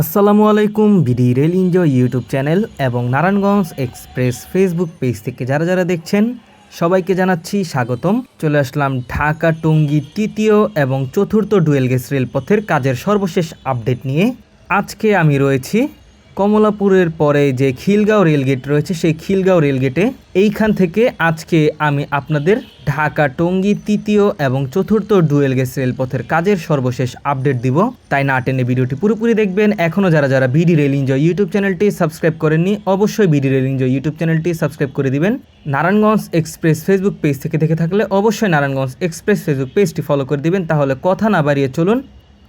আসসালামু আলাইকুম BD rail enjoy YouTube channel এবং নারায়ণগঞ্জ এক্সপ্রেস ফেসবুক পেজ থেকে যারা যারা দেখছেন, সবাইকে জানাচ্ছি স্বাগতম। চলে আসলাম ঢাকা টঙ্গী তৃতীয় এবং চতুর্থ ডুয়েল গেস রেলপথের কাজের সর্বশেষ আপডেট নিয়ে। আজকে আমি রয়েছি কমলাপুরের পরে যে খিলগাঁও রেলগেট রয়েছে, সেই খিলগাঁও রেলগেটে এইখান থেকে আজকে আমি আপনাদের ঢাকা টঙ্গী তৃতীয় এবং চতুর্থ ডুয়েল গেজ রেলপথের কাজের সর্বশেষ আপডেট দিব। তাই না টেনে ভিডিওটি পুরোপুরি দেখবেন। এখনও যারা যারা বিডি রেল এনজয় ইউটিউব চ্যানেলটি সাবস্ক্রাইব করেননি, অবশ্যই বিডি রেল এনজয় ইউটিউব চ্যানেলটি সাবস্ক্রাইব করে দিবেন। নারায়ণগঞ্জ এক্সপ্রেস ফেসবুক পেজ থেকে দেখে থাকলে অবশ্যই নারায়ণগঞ্জ এক্সপ্রেস ফেসবুক পেজটি ফলো করে দিবেন। তাহলে কথা না বাড়িয়ে চলুন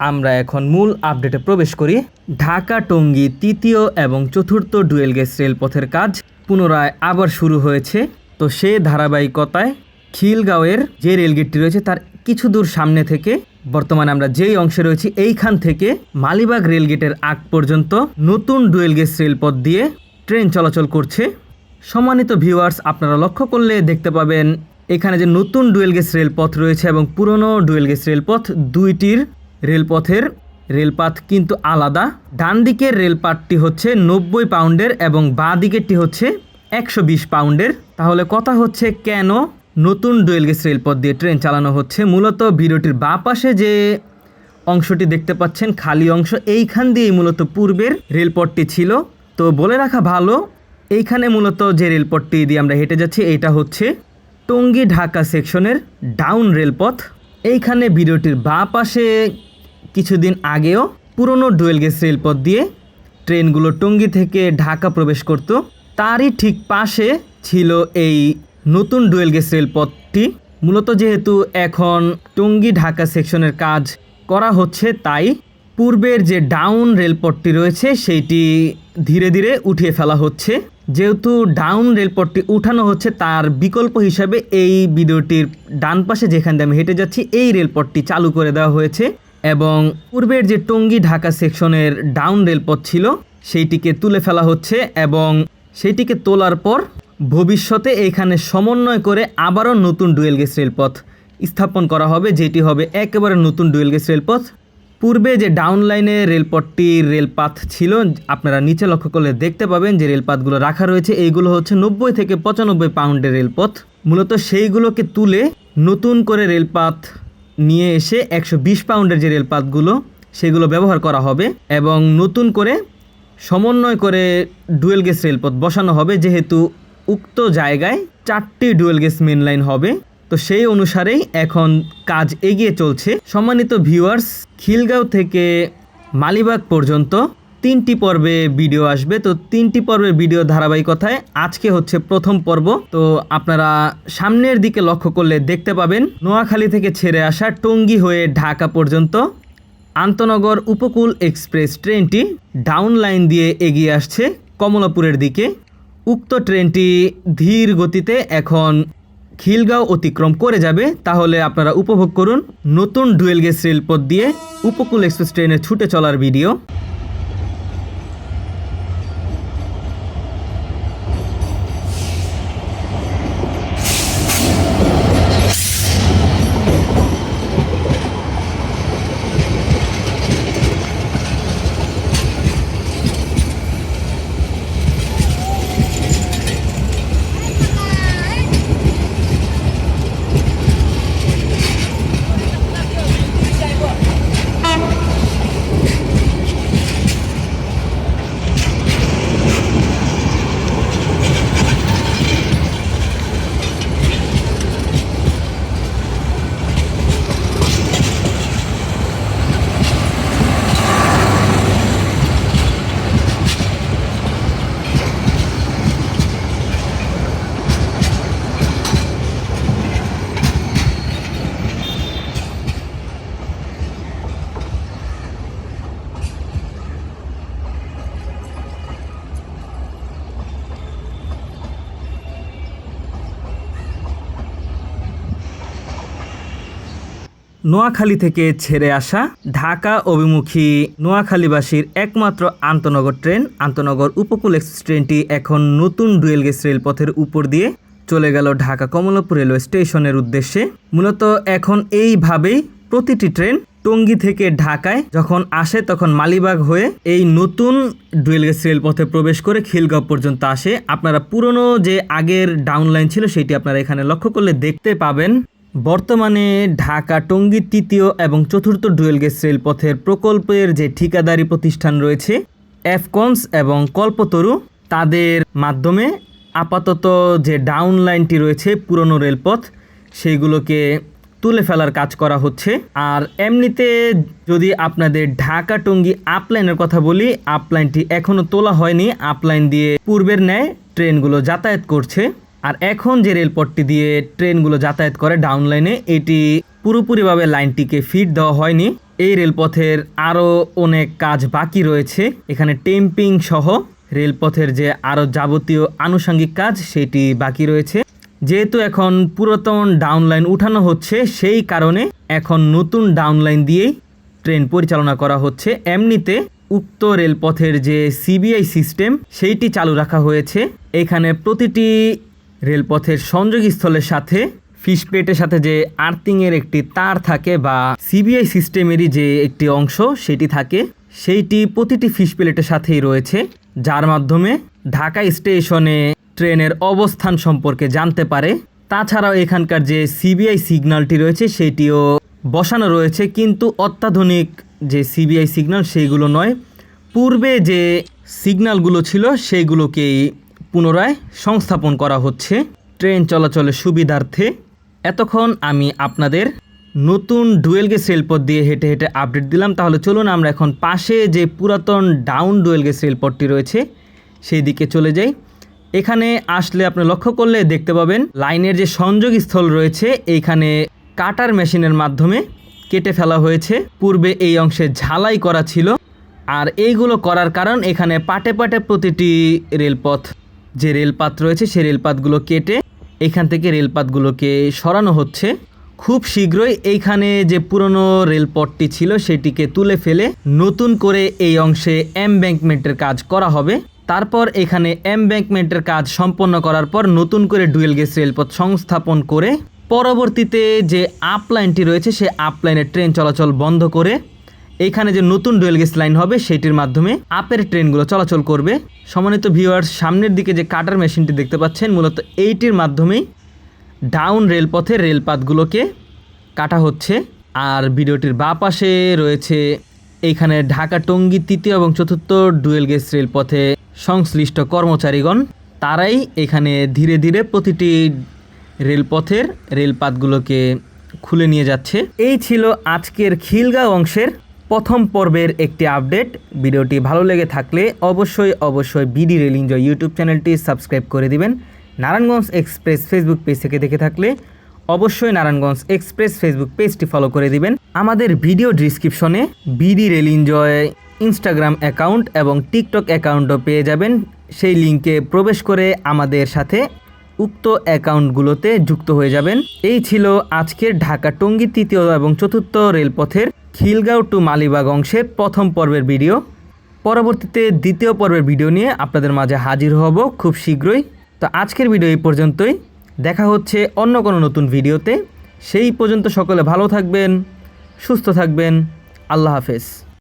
আমরা এখন মূল আপডেটে প্রবেশ করি। ঢাকা টঙ্গী তৃতীয় এবং চতুর্থ ডুয়েল গেজ রেলপথের কাজ পুনরায় আবার শুরু হয়েছে। তো সে ধারাবাহিকতায় খিলগাঁওয়ের যে রেলগেটটি রয়েছে তার কিছু দূর সামনে থেকে বর্তমানে আমরা যেই অংশে রয়েছি এইখান থেকে মালিবাগ রেলগেটের আগ পর্যন্ত নতুন ডুয়েল গেজ রেলপথ দিয়ে ট্রেন চলাচল করছে। সম্মানিত ভিউয়ার্স, আপনারা লক্ষ্য করলে দেখতে পাবেন এখানে যে নতুন ডুয়েল গেজ রেলপথ রয়েছে এবং পুরনো ডুয়েল গেজ রেলপথ দুইটির রেলপথের রেলপাত কিন্তু আলাদা। ডান দিকের রেলপাতটি হচ্ছে নব্বই পাউন্ডের এবং বাঁ দিকেরটি হচ্ছে একশো বিশ পাউন্ডের। তাহলে কথা হচ্ছে কেন নতুন ডুয়েল গেজ রেলপথ দিয়ে ট্রেন চালানো হচ্ছে? মূলত ভিডিওটির বাঁ পাশে যে অংশটি দেখতে পাচ্ছেন, খালি অংশ, এইখান দিয়েই মূলত পূর্বের রেলপথটি ছিল। তো বলে রাখা ভালো, এইখানে মূলত যে রেলপথটি দিয়ে আমরা হেঁটে যাচ্ছি, এইটা হচ্ছে টঙ্গী ঢাকা সেকশনের ডাউন রেলপথ। এইখানে ভিডিওটির বাঁ পাশে কিছুদিন আগেও পুরনো ডুয়েল গেজ রেলপথ দিয়ে ট্রেনগুলো টঙ্গী থেকে ঢাকা প্রবেশ করত। তারই ঠিক পাশে ছিল এই নতুন ডুয়েল গেজ রেলপথটি। মূলত যেহেতু এখন টঙ্গী ঢাকা সেকশনের কাজ করা হচ্ছে, তাই পূর্বের যে ডাউন রেলপথটি রয়েছে, সেইটি ধীরে ধীরে উঠিয়ে ফেলা হচ্ছে। যেহেতু ডাউন রেলপথটি উঠানো হচ্ছে, তার বিকল্প হিসাবে এই ভিডিওটির ডান পাশে যেখান দিয়ে আমি হেঁটে যাচ্ছি, এই রেলপথটি চালু করে দেওয়া হয়েছে। এবং পূর্বের যে টঙ্গী ঢাকা সেকশনের ডাউন রেলপথ ছিল, সেইটিকে তুলে ফেলা হচ্ছে এবং সেইটিকে তোলার পর ভবিষ্যতে এখানে সমন্বয় করে আবারও নতুন ডুয়েল গেজ রেলপথ স্থাপন করা হবে, যেটি হবে একেবারে নতুন ডুয়েল গেজ রেলপথ। পূর্বে যে ডাউন লাইনে রেলপথটির রেলপাথ ছিল, আপনারা নিচে লক্ষ্য করলে দেখতে পাবেন যে রেলপাথগুলো রাখা রয়েছে। এইগুলো হচ্ছে নব্বই থেকে পঁচানব্বই পাউন্ডের রেলপথ। মূলত সেইগুলোকে তুলে নতুন করে রেলপাথ নিয়ে এসে একশো বিশ পাউন্ডের যে রেলপাতগুলো, সেগুলো ব্যবহার করা হবে এবং নতুন করে সমন্বয় করে ডুয়েল গেস রেলপথ বসানো হবে, যেহেতু উক্ত জায়গায় চারটি ডুয়েল গেস মেন লাইন হবে। তো সেই অনুসারেই এখন কাজ এগিয়ে চলছে। সম্মানিত ভিউয়ার্স খিলগাঁও থেকে মালিবাগ পর্যন্ত তিনটি পর্বে ভিডিও আসবে। তো তিনটি পর্বের ভিডিও ধারাবাহিকতায় আজকে হচ্ছে প্রথম পর্ব। তো আপনারা সামনের দিকে লক্ষ্য করলে দেখতে পাবেন, নোয়াখালী থেকে ছেড়ে আসা টঙ্গী হয়ে ঢাকা পর্যন্ত আন্তনগর উপকূল এক্সপ্রেস ট্রেনটি ডাউন লাইন দিয়ে এগিয়ে আসছে কমলাপুরের দিকে। উক্ত ট্রেনটি ধীর গতিতে এখন খিলগাঁও অতিক্রম করে যাবে। তাহলে আপনারা উপভোগ করুন নতুন ডুয়েল গেজ রেলপথ দিয়ে উপকূল এক্সপ্রেস ট্রেনের ছুটে চলার ভিডিও। নোয়াখালী থেকে ছেড়ে আসা ঢাকা অভিমুখী নোয়াখালীবাসীর একমাত্র আন্তনগর ট্রেন। আন্তনগর উপকূল এক্সপ্রেস ট্রেনটি এখন নতুন ডুয়েল গেজ রেলপথের উপর দিয়ে চলে গেল ঢাকা কমলাপুর রেলওয়ে স্টেশনের উদ্দেশ্যে। মূলত এখন এইভাবেই প্রতিটি ট্রেন টঙ্গী থেকে ঢাকায় যখন আসে তখন মালিবাগ হয়ে এই নতুন ডুয়েল গেজ রেলপথে প্রবেশ করে খিলগাঁও পর্যন্ত আসে। আপনারা পুরনো যে আগের ডাউন লাইন ছিল সেটি আপনারা এখানে লক্ষ্য করলে দেখতে পাবেন। বর্তমানে ঢাকা টঙ্গী তৃতীয় এবং চতুর্থ ডুয়েল গেজ রেলপথের প্রকল্পের যে ঠিকাদারি প্রতিষ্ঠান রয়েছে, এফকনস এবং কল্পতরু, তাদের মাধ্যমে আপাতত যে ডাউন লাইনটি রয়েছে পুরনো রেলপথ, সেইগুলোকে তুলে ফেলার কাজ করা হচ্ছে। আর এমনিতে যদি আপনাদের ঢাকা টঙ্গী আপলাইনের কথা বলি, আপলাইনটি এখনও তোলা হয়নি। আপলাইন দিয়ে পূর্বের ন্যায় ট্রেনগুলো যাতায়াত করছে। আর এখন যে রেলপথটি দিয়ে ট্রেনগুলো যাতায়াত করে ডাউন লাইনে এটি পুরোপুরিভাবে লাইনটিকে ফিট দেওয়া হয়নি। এই রেলপথের আরও অনেক কাজ বাকি রয়েছে। এখানে টেম্পিং সহ রেলপথের যে আরও যাবতীয় আনুষঙ্গিক কাজ, সেটি বাকি রয়েছে। যেহেতু এখন পুরাতন ডাউন লাইন উঠানো হচ্ছে, সেই কারণে এখন নতুন ডাউন লাইন দিয়েই ট্রেন পরিচালনা করা হচ্ছে। এমনিতে উক্ত রেলপথের যে সিবিআই সিস্টেম সেইটি চালু রাখা হয়েছে। এখানে প্রতিটি রেলপথের সংযোগস্থলের সাথে ফিশ প্লেটের সাথে যে আর্থিংয়ের একটি তার থাকে বা সিবিআই সিস্টেমেরই যে একটি অংশ সেটি থাকে, সেইটি প্রতিটি ফিশ প্লেটের সাথেই রয়েছে, যার মাধ্যমে ঢাকা স্টেশনে ট্রেনের অবস্থান সম্পর্কে জানতে পারে। তাছাড়াও এখানকার যে সিবিআই সিগন্যালটি রয়েছে, সেটিও বসানো রয়েছে, কিন্তু অত্যাধুনিক যে সিবিআই সিগন্যাল সেইগুলো নয়। পূর্বে যে সিগন্যালগুলো ছিল সেইগুলোকেই পুনরায় সংস্থাপন করা হচ্ছে ট্রেন চলাচলের সুবিধার্থে। এতক্ষণ আমি আপনাদের নতুন ডুয়েল গেজ রেলপথ দিয়ে হেঁটে হেঁটে আপডেট দিলাম। তাহলে চলুন আমরা এখন পাশে যে পুরাতন ডাউন ডুয়েল গেজ রেলপথটি রয়েছে, সেই দিকে চলে যাই। এখানে আসলে আপনি লক্ষ্য করলে দেখতে পাবেন, লাইনের যে সংযোগ স্থল রয়েছে, এইখানে কাটার মেশিনের মাধ্যমে কেটে ফেলা হয়েছে। পূর্বে এই অংশে ঝালাই করা ছিল, আর এইগুলো করার কারণ এখানে পাটে পাটে প্রতিটি রেলপথ যে রেলপাত রয়েছে সেই রেলপাতগুলো কেটে এখান থেকে রেলপাতগুলোকে সরানো হচ্ছে। খুব শীঘ্রই এইখানে যে পুরনো রেলপথটি ছিল, সেটিকে তুলে ফেলে নতুন করে এই অংশে এমব্যাঙ্কমেন্টের কাজ করা হবে। তারপর এখানে এমব্যাঙ্কমেন্টের কাজ সম্পন্ন করার পর নতুন করে ডুয়েল গেজ রেলপথ সংস্থাপন করে পরবর্তীতে যে আপলাইনটি রয়েছে, সে আপ লাইনের ট্রেন চলাচল বন্ধ করে এইখানে যে নতুন ডুয়েল গেজ লাইন হবে সেটির মাধ্যমে আপের ট্রেনগুলো চলাচল করবে। সম্মানিত ভিউয়ার্স, সামনের দিকে যে কাটার মেশিনটি দেখতে পাচ্ছেন, মূলত এইটির মাধ্যমেই ডাউন রেলপথের রেলপাতগুলোকে কাটা হচ্ছে। আর ভিডিওটির বা পাশে রয়েছে এইখানে ঢাকা টঙ্গী তৃতীয় এবং চতুর্থ ডুয়েল গেজ রেলপথে সংশ্লিষ্ট কর্মচারীগণ, তারাই এখানে ধীরে ধীরে প্রতিটি রেলপথের রেলপাতগুলোকে খুলে নিয়ে যাচ্ছে। এই ছিল আজকের খিলগাঁও অংশের প্রথম পর্বের একটি আপডেট। ভিডিওটি ভালো লেগে থাকলে অবশ্যই অবশ্যই বিডি রেল ইউটিউব চ্যানেলটি সাবস্ক্রাইব করে দিবেন। নারায়ণগঞ্জ এক্সপ্রেস ফেসবুক পেজ থেকে দেখে থাকলে অবশ্যই নারায়ণগঞ্জ এক্সপ্রেস ফেসবুক পেজটি ফলো করে দিবেন। আমাদের ভিডিও ডিসক্রিপশনে BD rail enjoy Instagram account এবং টিকটক অ্যাকাউন্টও পেয়ে যাবেন। সেই লিঙ্কে প্রবেশ করে আমাদের সাথে উক্ত অ্যাকাউন্টগুলোতে যুক্ত হয়ে যাবেন। এই ছিল আজকের ঢাকা টঙ্গী তৃতীয় এবং চতুর্থ রেলপথের খিলগাঁও টু মালিবাগ অংশের প্রথম পর্বের ভিডিও। পরবর্তীতে দ্বিতীয় পর্বের ভিডিও নিয়ে আপনাদের মাঝে হাজির হব খুব শীঘ্রই। তো আজকের ভিডিও এই পর্যন্তই। দেখা হচ্ছে অন্য কোনো নতুন ভিডিওতে। সেই পর্যন্ত সকলে ভালো থাকবেন, সুস্থ থাকবেন। আল্লাহ হাফেজ।